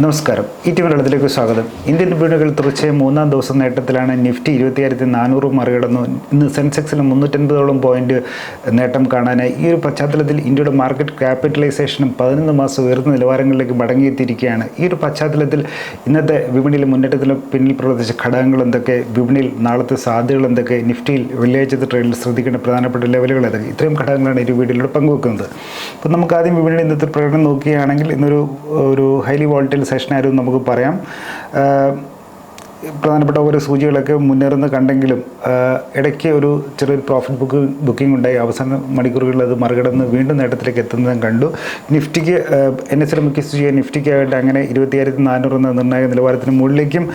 നമസ്കാരം. ഈ ടി മലയാളത്തിലേക്ക് സ്വാഗതം. ഇന്ത്യൻ വിപണികൾ തുടർച്ചയായ മൂന്നാം ദിവസം നേട്ടത്തിലാണ് നിഫ്റ്റി ഇരുപത്തിയായിരത്തി നാനൂറ് മറികടന്നു. ഇന്ന് സെൻസെക്സിൽ മുന്നൂറ്റൻപതോളം പോയിന്റ് നേട്ടം കാണാനായി. ഈ ഒരു പശ്ചാത്തലത്തിൽ ഇന്ത്യയുടെ മാർക്കറ്റ് ക്യാപിറ്റലൈസേഷനും പതിനൊന്ന് മാസം ഉയർന്ന നിലവാരങ്ങളിലേക്ക് മടങ്ങിയെത്തിയിരിക്കുകയാണ്. ഈ ഒരു പശ്ചാത്തലത്തിൽ ഇന്നത്തെ വിപണിയിലെ മുന്നേറ്റത്തിന് പിന്നിൽ പ്രവർത്തിച്ച ഘടകങ്ങൾ എന്തൊക്കെ? വിപണിയിൽ നാളത്തെ സാധ്യതകൾ എന്തൊക്കെ? നിഫ്റ്റിയിൽ വെള്ളിയാഴ്ചത്തെ ട്രേഡിൽ ശ്രദ്ധിക്കേണ്ട പ്രധാനപ്പെട്ട ലെവലുകൾ ഏതൊക്കെ? ഇത്രയും ഘടകങ്ങളാണ് ഈ വീഡിയോയിലൂടെ പങ്കുവെക്കുന്നത്. അപ്പോൾ നമുക്ക് ആദ്യം വിപണിയുടെ ഇന്നത്തെ പ്രകടനം നോക്കുകയാണെങ്കിൽ ഇന്നൊരു ഒരു ഹൈലി വോൾട്ടൈൽ സെഷനായിരുന്നു നമുക്ക് പറയാം. പ്രധാനപ്പെട്ട ഓരോ സൂചികളൊക്കെ മുന്നേറുന്ന കണ്ടെങ്കിലും ഇടയ്ക്ക് ഒരു ചെറിയൊരു പ്രോഫിറ്റ് ബുക്ക് ബുക്കിംഗ് ഉണ്ടായി. അവസാന മണിക്കൂറുകളിൽ അത് മറികടന്ന് വീണ്ടും നേട്ടത്തിലേക്ക് എത്തുന്നതും കണ്ടു. നിഫ്റ്റിക്ക് എൻ എസ് എൽ മുഖ്യ നിഫ്റ്റിക്കായിട്ട് അങ്ങനെ ഇരുപത്തിയായിരത്തി നാനൂറ് എന്ന നിർണായക നിലവാരത്തിന് മുകളിലേക്കും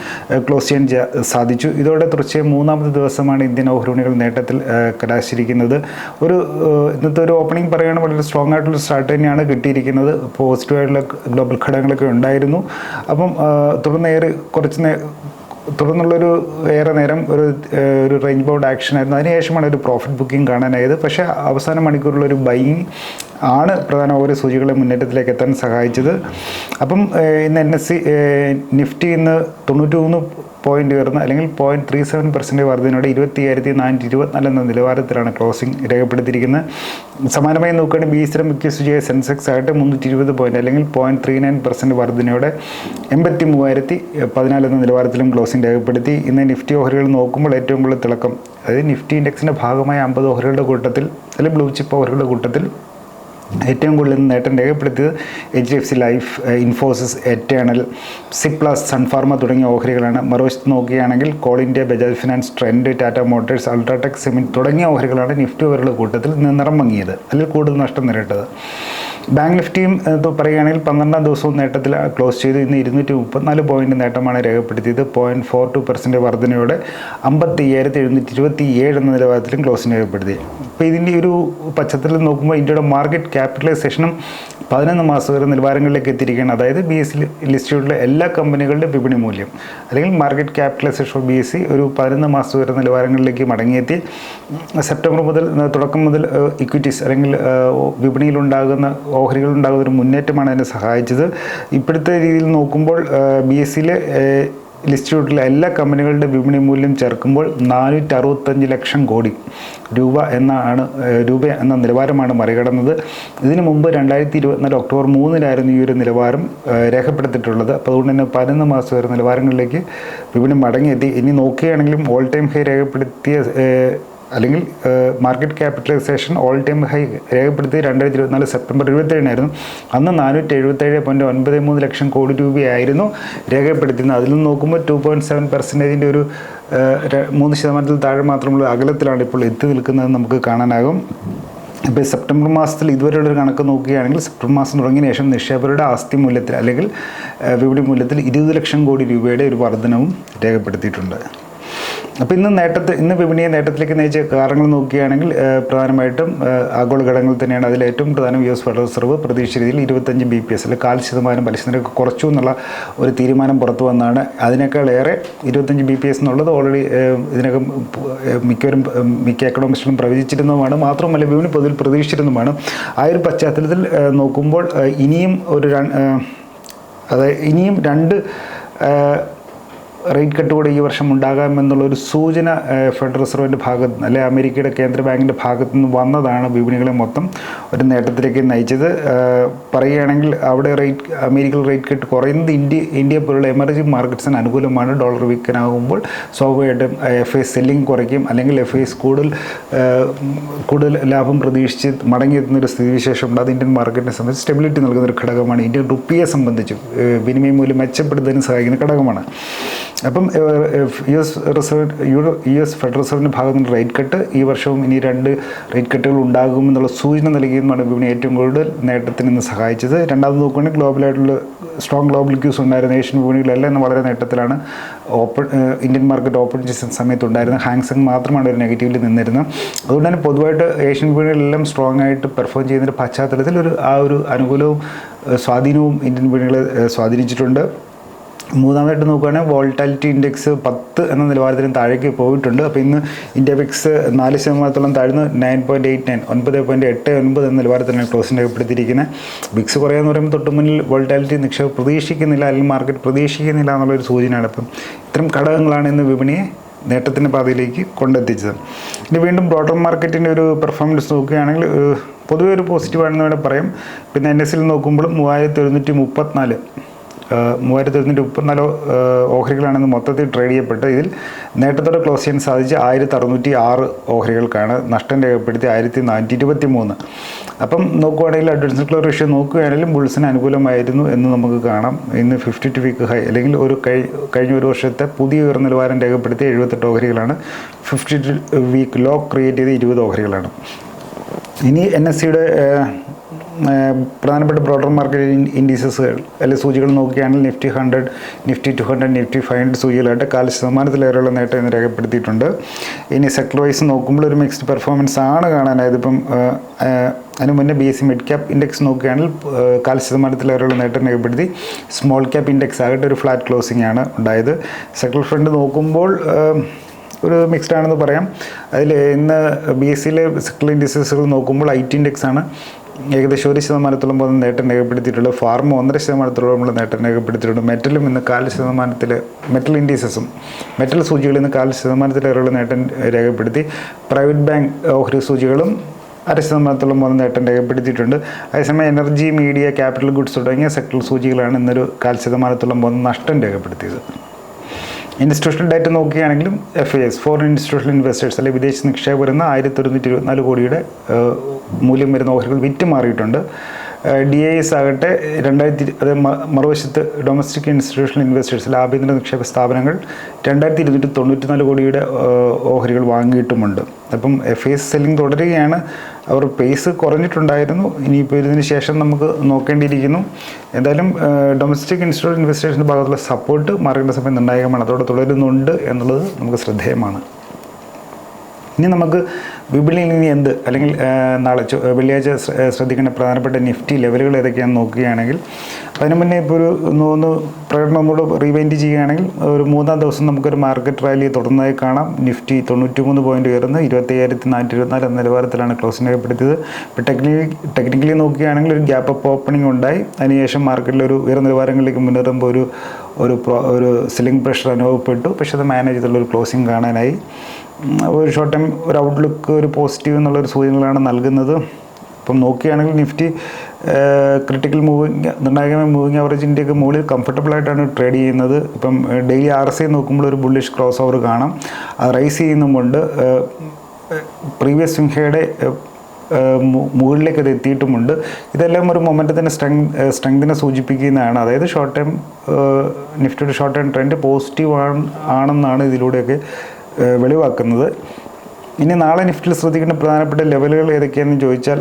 ക്ലോസ് ചെയ്യാൻ സാധിച്ചു. ഇതോടെ തുടർച്ചയായി മൂന്നാമത്തെ ദിവസമാണ് ഇന്ത്യൻ ഓഹരിണികൾ നേട്ടത്തിൽ കലാശിരിക്കുന്നത് ഒരു ഇന്നത്തെ ഒരു ഓപ്പണിംഗ് പറയുകയാണെങ്കിൽ വളരെ സ്ട്രോങ് ആയിട്ടുള്ള സ്റ്റാർട്ട് തന്നെയാണ് കിട്ടിയിരിക്കുന്നത്. പോസിറ്റീവായിട്ടുള്ള ഗ്ലോബൽ ഘടകങ്ങളൊക്കെ ഉണ്ടായിരുന്നു. അപ്പം തുടർന്ന് ഏറെ കുറച്ച് തുടർന്നുള്ളൊരു ഏറെ നേരം ഒരു ഒരു റേഞ്ച് ബൗണ്ട് ആക്ഷൻ ആയിരുന്നു. അതിനുശേഷമാണ് ഒരു പ്രോഫിറ്റ് ബുക്കിംഗ് കാണാനായത്. പക്ഷേ അവസാന മണിക്കൂറിലൊരു ബൈങ് ആണ് പ്രധാന ഓരോ സൂചികളെ മുന്നേറ്റത്തിലേക്ക് എത്താൻ സഹായിച്ചത്. അപ്പം ഇന്ന് എൻ എസ് സി നിഫ്റ്റി ഇന്ന് തൊണ്ണൂറ്റി മൂന്ന് പോയിന്റ് ഉയർന്ന് അല്ലെങ്കിൽ പോയിന്റ് ത്രീ സെവൻ പെർസെന്റ് ഇരുപത്തി അയ്യായിരത്തി നാനൂറ്റി ഇരുപത്തിനാല് എന്ന നിലവാരത്തിലാണ് ക്ലോസിംഗ് രേഖപ്പെടുത്തിയിരിക്കുന്നത്. സമാനമായി നോക്കുകയാണെങ്കിൽ ബി സ്ഥിരം മുഖ്യ സൂചിയായ സെൻസെക്സ് ആയിട്ട് മുന്നൂറ്റി ഇരുപത് പോയിന്റ് അല്ലെങ്കിൽ പോയിന്റ് ത്രീ നയൻ പെർസെന്റ് വർധനയോടെ എൺപത്തി മൂവായിരത്തി പതിനാല് എന്ന നിലവാരത്തിലും ക്ലോസിംഗ് രേഖപ്പെടുത്തി. ഇന്ന് നിഫ്റ്റി ഓഹരികൾ നോക്കുമ്പോൾ ഏറ്റവും കൂടുതൽ തിളക്കം അതായത് നിഫ്റ്റി ഇൻഡെക്സിന്റെ ഭാഗമായ അമ്പത് ഓഹരികളുടെ കൂട്ടത്തിൽ അല്ലെങ്കിൽ ബ്ലൂ ചിപ്പ് ഓഹരികളുടെ കൂട്ടത്തിൽ ഏറ്റവും കൂടുതൽ നേട്ടം രേഖപ്പെടുത്തിയത് H D F C Life Infosys Eternal Cipla Sun Pharma തുടങ്ങിയ ഓഹരികളാണ്. മറുവശത്ത് നോക്കുകയാണെങ്കിൽ call India Bajaj finance trend Tata Motors UltraTech Cement തുടങ്ങിയ ഓഹരികളാണ് നിഫ്റ്റി ഓഹരികളുടെ കൂട്ടത്തിൽ നിറം മങ്ങിയത് അതിൽ കൂടുതൽ നഷ്ടം നേരിട്ടത്. ബാങ്ക് നിഫ്റ്റിയും പറയുകയാണെങ്കിൽ പന്ത്രണ്ടാം ദിവസവും നേട്ടത്തിൽ ക്ലോസ് ചെയ്തു. ഇന്ന് ഇരുന്നൂറ്റി മുപ്പത്തിനാല് പോയിന്റ് നേട്ടമാണ് രേഖപ്പെടുത്തിയത്. പോയിന്റ് ഫോർ ടു പെർസെന്റ് വർധനയോടെ അമ്പത്തി അയ്യായിരത്തി എഴുന്നൂറ്റി ഇരുപത്തി ഏഴ് എന്ന നിലവാരത്തിലും ക്ലോസിന് രേഖപ്പെടുത്തി. അപ്പോൾ ഇതിന്റെ ഒരു പശ്ചാത്തലത്തിൽ നോക്കുമ്പോൾ ഇന്ത്യയുടെ മാർക്കറ്റ് ക്യാപിറ്റലൈസേഷനും പതിനൊന്ന് മാസം വരെ നിലവാരങ്ങളിലേക്ക് എത്തിയിരിക്കുകയാണ്. അതായത് ബി എസ് ലിസ്റ്റിലുള്ള എല്ലാ കമ്പനികളുടെ വിപണി മൂല്യം. അല്ലെങ്കിൽ market capitalisation B S E ഒരു പതിനൊന്ന് മാസം വരെ നിലവാരങ്ങളിലേക്ക് മടങ്ങിയെത്തി. സെപ്റ്റംബർ മുതൽ തുടക്കം മുതൽ ഇക്വിറ്റീസ് അല്ലെങ്കിൽ വിപണിയിലുണ്ടാകുന്ന ഓഹരികളുണ്ടാകുന്ന ഒരു മുന്നേറ്റമാണ് അതിനെ സഹായിച്ചത്. ഇപ്പോഴത്തെ രീതിയിൽ നോക്കുമ്പോൾ ബി എസ് സിയിലെ ലിസ്റ്റിലുള്ള എല്ലാ കമ്പനികളുടെ വിപണി മൂല്യം ചേർക്കുമ്പോൾ നാനൂറ്റി അറുപത്തഞ്ച് ലക്ഷം കോടി രൂപ എന്നാണ് രൂപ എന്ന നിലവാരമാണ് മറികടന്നത്. ഇതിനു മുമ്പ് രണ്ടായിരത്തി ഇരുപത്തിനാല് ഒക്ടോബർ മൂന്നിലായിരുന്നു ഈ ഒരു നിലവാരം രേഖപ്പെടുത്തിയിട്ടുള്ളത്. അപ്പോൾ അതുകൊണ്ട് തന്നെ പതിനൊന്ന് മാസം വരെ നിലവാരങ്ങളിലേക്ക് വിപണി മടങ്ങിയെത്തി. ഇനി നോക്കുകയാണെങ്കിലും ഓൾ ടൈം ഹൈ രേഖപ്പെടുത്തിയ അല്ലെങ്കിൽ market capitalisation all time high രേഖപ്പെടുത്തി രണ്ടായിരത്തി ഇരുപത്തിനാല് സെപ്റ്റംബർ ഇരുപത്തേഴിനായിരുന്നു അന്ന് നാനൂറ്റി എഴുപത്തേഴ് പോയിന്റ് ഒൻപത് മൂന്ന് ലക്ഷം കോടി രൂപയായിരുന്നു രേഖപ്പെടുത്തിയിരുന്നത്. അതിൽ നിന്ന് നോക്കുമ്പോൾ ടു പോയിന്റ് സെവൻ പെർസെന്റേജിന്റെ ഒരു മൂന്ന് ശതമാനത്തിൽ താഴെ മാത്രമുള്ള അകലത്തിലാണ് ഇപ്പോൾ എത്തി നിൽക്കുന്നത് നമുക്ക് കാണാനാകും. ഇപ്പോൾ സെപ്റ്റംബർ മാസത്തിൽ ഇതുവരെയുള്ള ഒരു കണക്ക് നോക്കുകയാണെങ്കിൽ സെപ്റ്റംബർ മാസം തുടങ്ങിയ ശേഷം നിക്ഷേപകരുടെ ആസ്തി മൂല്യത്തിൽ അല്ലെങ്കിൽ വിപണി മൂല്യത്തിൽ ഇരുപത് ലക്ഷം കോടി രൂപയുടെ ഒരു വർധനവും രേഖപ്പെടുത്തിയിട്ടുണ്ട്. അപ്പോൾ ഇന്ന് നേട്ടത്തിൽ ഇന്ന് വിപണിയെ നേട്ടത്തിലേക്ക് നയിച്ച കാരണങ്ങൾ നോക്കുകയാണെങ്കിൽ പ്രധാനമായിട്ടും ആഗോള ഘടകങ്ങൾ തന്നെയാണ്. അതിൽ ഏറ്റവും പ്രധാനം യു എസ് ഫെഡറൽ റിസർവ്. പ്രതീക്ഷ രീതിയിൽ ഇരുപത്തഞ്ച് ബി പി എസ് അല്ലെങ്കിൽ കാൽ ശതമാനം പലിശ നിരക്ക് കുറച്ചു എന്നുള്ള ഒരു തീരുമാനം പുറത്തു വന്നാണ്. അതിനേക്കാൾ ഏറെ ഇരുപത്തഞ്ച് ബി പി എസ് എന്നുള്ളത് ഓൾറെഡി ഇതിനകം മിക്കവരും മിക്ക എക്കണോമിസ്റ്റുകളും പ്രവചിച്ചിരുന്നതുമാണ്. മാത്രമല്ല വിപണി പൊതുവിൽ പ്രതീക്ഷിച്ചിരുന്നതുമാണ്. ആ ഒരു പശ്ചാത്തലത്തിൽ നോക്കുമ്പോൾ ഇനിയും ഒരു അതായത് ഇനിയും രണ്ട് റേറ്റ് കട്ട് കൂടെ ഈ വർഷം ഉണ്ടാകാമെന്നുള്ള ഒരു സൂചന ഫെഡറൽ റിസർവിന്റെ ഭാഗത്ത് അല്ലെ അമേരിക്കയുടെ കേന്ദ്ര ബാങ്കിന്റെ ഭാഗത്ത് നിന്ന് വന്നതാണ് വിപണികളെ മൊത്തം ഒരു നേട്ടത്തിലേക്ക് നയിച്ചത്. പറയുകയാണെങ്കിൽ അവിടെ റേറ്റ് അമേരിക്കൻ റേറ്റ് കട്ട് കുറയുന്നത് ഇന്ത്യ ഇന്ത്യ പോലുള്ള എമർജിംഗ് മാർക്കറ്റ്സിന് അനുകൂലമാണ്. ഡോളർ വീക്കനാകുമ്പോൾ സ്വാഭാവികമായിട്ടും എഫ് ഐ സെല്ലിംഗ് കുറയ്ക്കും. അല്ലെങ്കിൽ എഫ് ഐസ് കൂടുതൽ കൂടുതൽ ലാഭം പ്രതീക്ഷിച്ച് മടങ്ങിയെത്തുന്നൊരു സ്ഥിതിവിശേഷമുണ്ട്. അത് ഇന്ത്യൻ മാർക്കറ്റിനെ സംബന്ധിച്ച് സ്റ്റെബിലിറ്റി നൽകുന്ന ഒരു ഘടകമാണ്. ഇന്ത്യൻ റുപ്പിയെ സംബന്ധിച്ചും വിനിമയ മൂല്യം മെച്ചപ്പെടുത്തുന്നതിന് സഹായിക്കുന്ന ഘടകമാണ്. അപ്പം U S reserve euro U S federal റിസർവിന്റെ ഭാഗത്ത് നിന്ന് റേറ്റ് കട്ട്. ഈ വർഷവും ഇനി രണ്ട് റേറ്റ് കട്ടുകൾ ഉണ്ടാകുമെന്നുള്ള സൂചന നൽകിയതുമാണ് വിപണി ഏറ്റവും കൂടുതൽ നേട്ടത്തിന് ഇന്ന് സഹായിച്ചത്. രണ്ടാമത് നോക്കുകയാണെങ്കിൽ ഗ്ലോബലായിട്ടുള്ള സ്ട്രോങ് ഗ്ലോബൽ ക്യൂസ് ഉണ്ടായിരുന്ന ഏഷ്യൻ വിപണികളെല്ലാം ഇന്ന് വളരെ നേട്ടത്തിലാണ് ഓപ്പൺ ഇന്ത്യൻ മാർക്കറ്റ് ഓപ്പൺ ചെയ്യുന്ന സമയത്ത് ഹാങ്സങ് മാത്രമാണ് ഒരു നെഗറ്റീവിൽ നിന്നിരുന്നത്. അതുകൊണ്ട് തന്നെ പൊതുവായിട്ട് ഏഷ്യൻ വിപണികളെല്ലാം സ്ട്രോങ് ആയിട്ട് പെർഫോം ചെയ്യുന്നതിന്റെ പശ്ചാത്തലത്തിൽ ഒരു ആ ഒരു അനുകൂലവും സ്വാധീനവും ഇന്ത്യൻ വിപണികളെ സ്വാധീനിച്ചിട്ടുണ്ട്. മൂന്നാമതായിട്ട് നോക്കുകയാണെങ്കിൽ വോൾട്ടാലിറ്റി ഇൻഡെക്സ് പത്ത് എന്ന നിലവാരത്തിന് താഴേക്ക് പോയിട്ടുണ്ട്. അപ്പോൾ ഇന്ന് ഇന്ത്യ പിക്സ് നാല് ശതമാനത്തോളം താഴ്ന്ന് നയൻ പോയിന്റ് എയ്റ്റ് നയൻ ഒൻപത് പോയിന്റ് എട്ട് ഒൻപത് എന്ന നിലവാരത്തിലാണ് ക്ലോസിന് രേഖപ്പെടുത്തിയിരിക്കുന്നത് ബിക്സ് കുറയാന്ന് പറയുമ്പോൾ തൊട്ട് മുന്നിൽ വോൾട്ടാലിറ്റി നിക്ഷേപം പ്രതീക്ഷിക്കുന്നില്ല അല്ലെങ്കിൽ മാർക്കറ്റ് പ്രതീക്ഷിക്കുന്നില്ല എന്നുള്ളൊരു സൂചനയാണ്. അപ്പം ഇത്തരം ഘടകങ്ങളാണ് ഇന്ന് വിപണിയെ നേട്ടത്തിന്റെ പാതയിലേക്ക് കൊണ്ടെത്തിച്ചത്. ഇനി വീണ്ടും ബ്രോഡർ മാർക്കറ്റിന്റെ ഒരു പെർഫോമൻസ് നോക്കുകയാണെങ്കിൽ പൊതുവെ ഒരു പോസിറ്റീവ് ആണെന്ന് വേണമെങ്കിൽ പറയാം. പിന്നെ എൻ എസ് സിൽ നോക്കുമ്പോൾ മൂവായിരത്തി ഒരുന്നൂറ്റി മുപ്പത്തിനാല് മൂവായിരത്തി ഒരുന്നൂറ്റി മുപ്പത്തിനാല് ഓഹരികളാണെന്ന് മൊത്തത്തിൽ ട്രേഡ് ചെയ്യപ്പെട്ട് ഇതിൽ നേട്ടത്തോടെ ക്ലോസ് ചെയ്യാൻ സാധിച്ച ആയിരത്തി അറുന്നൂറ്റി ആറ് ഓഹരികൾക്കാണ് നഷ്ടം രേഖപ്പെടുത്തി ആയിരത്തി നാനൂറ്റി ഇരുപത്തി മൂന്ന് അപ്പം നോക്കുകയാണെങ്കിൽ അഡ്വാൻസ് ക്ലോ റേഷ്യോ നോക്കുകയാണെങ്കിലും ബുൾസിന് അനുകൂലമായിരുന്നു എന്ന് നമുക്ക് കാണാം. ഇന്ന് ഫിഫ്റ്റി ടു വീക്ക് ഹൈ അല്ലെങ്കിൽ ഒരു കഴി- കഴിഞ്ഞ ഒരു വർഷത്തെ പുതിയ ഉയർന്ന നിലവാരം രേഖപ്പെടുത്തി എഴുപത്തെട്ട് ഓഹരികളാണ് ഫിഫ്റ്റി വീക്ക് ലോ ക്രിയേറ്റ് ചെയ്ത ഇരുപത് ഓഹരികളാണ്. ഇനി എൻ എസ് സിയുടെ പ്രധാനപ്പെട്ട ബ്രോഡർ മാർക്കറ്റ് ഇൻഡീസസുകൾ അല്ലെങ്കിൽ സൂചികൾ നോക്കുകയാണെങ്കിൽ Nifty hundred Nifty two hundred Nifty five hundred സൂചികളായിട്ട് കാൽ ശതമാനത്തിലേറെയുള്ള നേട്ടം ഇന്ന് രേഖപ്പെടുത്തിയിട്ടുണ്ട്. ഇനി സെക്ടർ വൈസ് നോക്കുമ്പോൾ ഒരു മിക്സ്ഡ് പെർഫോമൻസ് ആണ് കാണാനായത് ഇപ്പം അതിന് മുന്നേ B S E mid cap index നോക്കുകയാണെങ്കിൽ കാല കാൽ ശതമാനത്തിലേറെയുള്ള നേട്ടം രേഖപ്പെടുത്തി. സ്മോൾ ക്യാപ് ഇൻഡെക്സ് ആകട്ടെ ഒരു ഫ്ലാറ്റ് ക്ലോസിംഗ് ആണ് ഉണ്ടായത്. സെക്ടർ ഫ്രണ്ട് നോക്കുമ്പോൾ ഒരു മിക്സ്ഡ് ആണെന്ന് പറയാം. അതിൽ ഇന്ന് ബി എസ് സിയിലെ സെക്ടർ ഇൻഡസ്ട്രീസുകൾ നോക്കുമ്പോൾ ഐ ടി ഇൻഡെക്സ് ആണ്. ഏകദേശം ഒരു ശതമാനത്തോളം പോകുന്ന നേട്ടം രേഖപ്പെടുത്തിയിട്ടുള്ളത് ഫാർമ ഒന്നര ശതമാനത്തോളമുള്ള നേട്ടം രേഖപ്പെടുത്തിയിട്ടുണ്ട്. മെറ്റലും ഇന്ന് കാൽ ശതമാനത്തിൽ മെറ്റൽ ഇൻഡീസസും മെറ്റൽ സൂചികൾ ഇന്ന് കാൽ ശതമാനത്തിലേറെയുള്ള നേട്ടം രേഖപ്പെടുത്തി. പ്രൈവറ്റ് ബാങ്ക് ഓഹരി സൂചികളും അര ശതമാനത്തോളം പോകുന്ന നേട്ടം രേഖപ്പെടുത്തിയിട്ടുണ്ട്. അതേസമയം എനർജി മീഡിയ ക്യാപിറ്റൽ ഗുഡ്സ് തുടങ്ങിയ സെക്ടർ സൂചികളാണ് ഇന്നൊരു കാൽ ശതമാനത്തോളം പോകുന്ന നഷ്ടം രേഖപ്പെടുത്തിയത്. ഇൻസ്റ്റിറ്റ്യൂഷണൽ ഡാറ്റ നോക്കുകയാണെങ്കിലും F S foreign institutional investors അല്ലെങ്കിൽ വിദേശ നിക്ഷേപം വരുന്ന ആയിരത്തി ഒരുന്നൂറ്റി ഇരുപത്തിനാല് കോടിയുടെ മൂല്യം വരുന്ന ഓഹരികൾ വിറ്റ് മാറിയിട്ടുണ്ട്. ഡി ഐ എസ് ആകട്ടെ രണ്ടായിരത്തി അത് മറുവശത്ത് ഡൊമസ്റ്റിക് ഇൻസ്റ്റിറ്റ്യൂഷണൽ ഇൻവെസ്റ്റേഴ്സ് ആഭ്യന്തര നിക്ഷേപ സ്ഥാപനങ്ങൾ രണ്ടായിരത്തി ഇരുന്നൂറ്റി തൊണ്ണൂറ്റിനാല് കോടിയുടെ ഓഹരികൾ വാങ്ങിയിട്ടുമുണ്ട്. അപ്പം എഫ് എസ് സെല്ലിംഗ് തുടരുകയാണ്. അവർ പേസ് കുറഞ്ഞിട്ടുണ്ടായിരുന്നു. ഇനിയിപ്പോൾ ഇതിന് ശേഷം നമുക്ക് നോക്കേണ്ടിയിരിക്കുന്നു. എന്തായാലും ഡൊമസ്റ്റിക് ഇൻസ്റ്റിറ്റ്യൂട്ട് ഇൻവെസ്റ്റേഴ്സിന്റെ ഭാഗത്തുള്ള സപ്പോർട്ട് മാർക്കറ്റ് സമയം നിർണായകമാണ്. അതോടെ തുടരുന്നുണ്ട് എന്നുള്ളത് നമുക്ക് ശ്രദ്ധേയമാണ്. ഇനി നമുക്ക് വിപണിയിൽ ഇനി എന്ത്? അല്ലെങ്കിൽ നാളെ വെള്ളിയാഴ്ച ശ്രദ്ധിക്കേണ്ട പ്രധാനപ്പെട്ട നിഫ്റ്റി ലെവലുകൾ ഏതൊക്കെയാണെന്ന് നോക്കുകയാണെങ്കിൽ അതിന് മുന്നേ ഇപ്പോൾ ഒരു ഒന്ന് പ്രകടനം ഒന്നുകൂടെ റീവൈൻഡ് ചെയ്യുകയാണെങ്കിൽ ഒരു മൂന്നാം ദിവസം നമുക്കൊരു മാർക്കറ്റ് റാലി തുടർന്നതായി കാണാം. നിഫ്റ്റി തൊണ്ണൂറ്റി മൂന്ന് പോയിന്റ് ഉയർന്ന് ഇരുപത്തി അയ്യായിരത്തി നാനൂറ്റി ഇരുപത്തിനാല് എന്ന നിലവാരത്തിലാണ് ക്ലോസിംഗ് രേഖപ്പെടുത്തിയത് ഇപ്പോൾ ടെക്നിക്കലി ടെക്നിക്കലി നോക്കുകയാണെങ്കിൽ ഒരു ഗ്യാപ്പ് അപ്പ് ഓപ്പണിംഗ് ഉണ്ടായി. അതിനുശേഷം മാർക്കറ്റിൽ ഒരു ഉയർന്ന നിലവാരങ്ങളിലേക്ക് മുന്നേറുമ്പോൾ ഒരു ഒരു ഒരു സെല്ലിംഗ് പ്രഷർ അനുഭവപ്പെട്ടു. പക്ഷേ അത് മാനേജ് ചെയ്തുള്ള ഒരു ക്ലോസിംഗ് കാണാനായി. ഒരു ഷോർട്ട് ടൈം ഒരു ഔട്ട്ലുക്ക് ഒരു പോസിറ്റീവ് എന്നുള്ളൊരു സൂചനകളാണ് നൽകുന്നത്. ഇപ്പം നോക്കുകയാണെങ്കിൽ നിഫ്റ്റി ക്രിട്ടിക്കൽ മൂവിങ് നിർണായകമായ മൂവിങ് ആവറേജിന്റെയൊക്കെ മുകളിൽ കംഫർട്ടബിൾ ആയിട്ടാണ് ട്രേഡ് ചെയ്യുന്നത്. ഇപ്പം ഡെയിലി ആർ ഐ നോക്കുമ്പോൾ ഒരു ബുള്ളിഷ് ക്രോസ് ഓവർ കാണാം. അത് റൈസ് ചെയ്യുന്നുമുണ്ട്. പ്രീവിയസ് സിംഹയുടെ മുകളിലേക്ക് അത് എത്തിയിട്ടുമുണ്ട്. ഇതെല്ലാം ഒരു മൊമെന്റത്തിന്റെ സ്ട്രെങ് സ്ട്രെങ്തിനെ സൂചിപ്പിക്കുന്നതാണ്. അതായത് ഷോർട്ട് ടൈം നിഫ്റ്റിയുടെ ഷോർട്ട് ടൈം ട്രെൻഡ് പോസിറ്റീവ് ആണ് ആണെന്നാണ് ഇതിലൂടെയൊക്കെ വെളിവാക്കുന്നത്. ഇനി നാളെ നിഫ്റ്റിൽ ശ്രദ്ധിക്കേണ്ട പ്രധാനപ്പെട്ട ലെവലുകൾ ഏതൊക്കെയാണെന്ന് ചോദിച്ചാൽ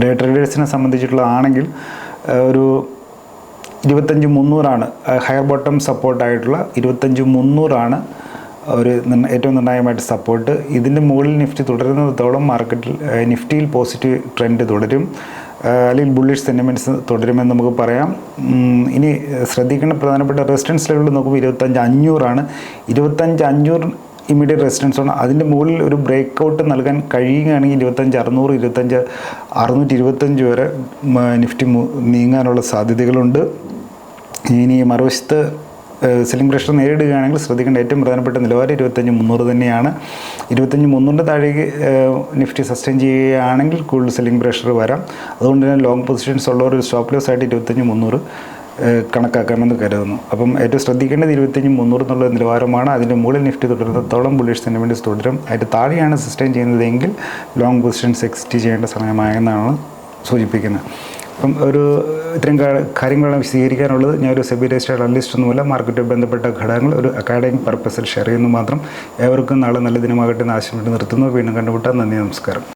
ഡേ ട്രേഡേഴ്സിനെ സംബന്ധിച്ചിട്ടുള്ള ആണെങ്കിൽ ഒരു ഇരുപത്തഞ്ച് മുന്നൂറാണ് ഹയർ ബോട്ടം സപ്പോർട്ടായിട്ടുള്ള ഇരുപത്തഞ്ച് മുന്നൂറാണ് ഒരു ഏറ്റവും നിർണായകമായിട്ട് സപ്പോർട്ട് ഇതിന്റെ മുകളിൽ നിഫ്റ്റി തുടരുന്നിടത്തോളം മാർക്കറ്റിൽ നിഫ്റ്റിയിൽ പോസിറ്റീവ് ട്രെൻഡ് തുടരും. അല്ലെങ്കിൽ ബുള്ളിഷ് സെന്റിമെന്റ്സ് തുടരുമെന്ന് നമുക്ക് പറയാം. ഇനി ശ്രദ്ധിക്കേണ്ട പ്രധാനപ്പെട്ട റെസിസ്റ്റൻസ് ലെവൽ നോക്കുമ്പോൾ ഇരുപത്തഞ്ച് അഞ്ഞൂറാണ്. ഇരുപത്തഞ്ച് അഞ്ഞൂറ് ഇമ്മീഡിയറ്റ് റെസിസ്റ്റൻസ് ആണ്. അതിന്റെ മുകളിൽ ഒരു ബ്രേക്ക് ഔട്ട് നൽകാൻ കഴിയുകയാണെങ്കിൽ ഇരുപത്തഞ്ച് അറുന്നൂറ് ഇരുപത്തഞ്ച് അറുന്നൂറ്റി ഇരുപത്തഞ്ച് വരെ നിഫ്റ്റി നീങ്ങാനുള്ള സാധ്യതകളുണ്ട്. ഇനി മറുവശത്ത് സെല്ലിംഗ് പ്രഷർ നേരിടുകയാണെങ്കിൽ ശ്രദ്ധിക്കേണ്ട ഏറ്റവും പ്രധാനപ്പെട്ട നിലവാരം ഇരുപത്തഞ്ച് മുന്നൂറ് തന്നെയാണ്. ഇരുപത്തഞ്ച് മുന്നൂറിന്റെ താഴേക്ക് നിഫ്റ്റി സസ്റ്റെയിൻ ചെയ്യുകയാണെങ്കിൽ കൂടുതൽ സെല്ലിംഗ് പ്രഷർ വരാം. അതുകൊണ്ട് തന്നെ ലോങ് പൊസിഷൻസ് ഉള്ളവർ ഒരു സ്റ്റോപ്പ് ലോസ് ആയിട്ട് ഇരുപത്തഞ്ച് മുന്നൂറ് കണക്കാക്കാമെന്ന് കരുതുന്നു. അപ്പം ഏറ്റവും ശ്രദ്ധിക്കേണ്ടത് ഇരുപത്തഞ്ച് മുന്നൂറ് എന്നുള്ള നിലവാരമാണ്. അതിന്റെ മുകളിൽ നിഫ്റ്റി തുടരുന്നത്തോളം ബുള്ളിഷ് സെന്റിമെന്റ്സ് തുടരും. അതിന്റെ താഴെയാണ് സസ്റ്റെയിൻ ചെയ്യുന്നതെങ്കിൽ ലോങ് പൊസിഷൻസ് എക്സിറ്റ് ചെയ്യേണ്ട സമയമായെന്നാണ് സൂചിപ്പിക്കുന്നത്. അപ്പം ഒരു ഇത്രയും കാര്യങ്ങളാണ് ഞാൻ ഒരു സെബി രജിസ്റ്റർ അനലിസ്റ്റ് ഒന്നുമല്ല മാർക്കറ്റുമായി ബന്ധപ്പെട്ട ഘടകങ്ങൾ ഒരു അക്കാഡമിക് പർപ്പസിൽ ഷെയർ ചെയ്യുന്നു മാത്രം. ഏവർക്കും നാളെ നല്ല ദിനമാകട്ടെ എന്ന് ആശംസിച്ച് നിർത്തുന്നു. വീണ്ടും കണ്ടുമുട്ടാം. നന്ദി നമസ്കാരം.